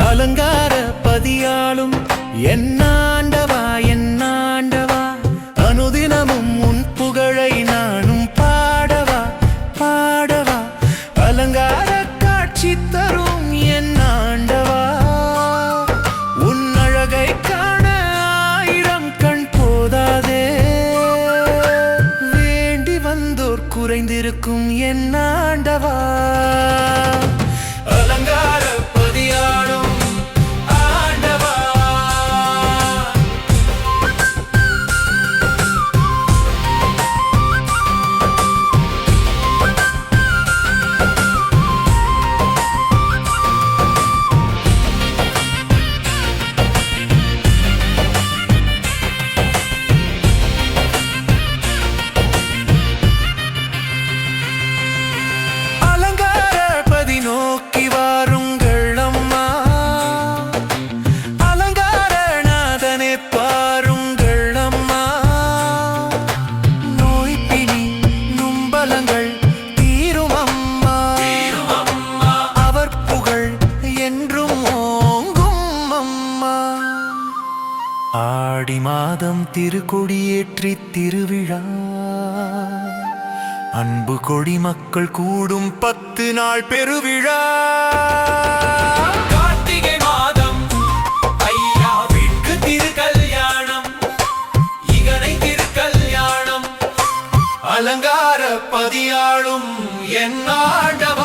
அலங்கார பதியாலும் என்னாண்டவா காட்சி தரும் ஆண்டவா. உன் அழகை காண ஆயிரம் கண் போதாதே. வேண்டி வந்தோர் குறைந்திருக்கும் அலங்கார ஆடி மாதம் திருக்கொடியேற்றி திருவிழா. அன்பு கொடி மக்கள் கூடும் பத்து நாள் பெருவிழா. கார்த்திகை மாதம் ஐயா வீட்டு திருக்கல்யாணம் இகனை திருக்கல்யாணம் அலங்கார பதியாளும் என் ஆண்டவன்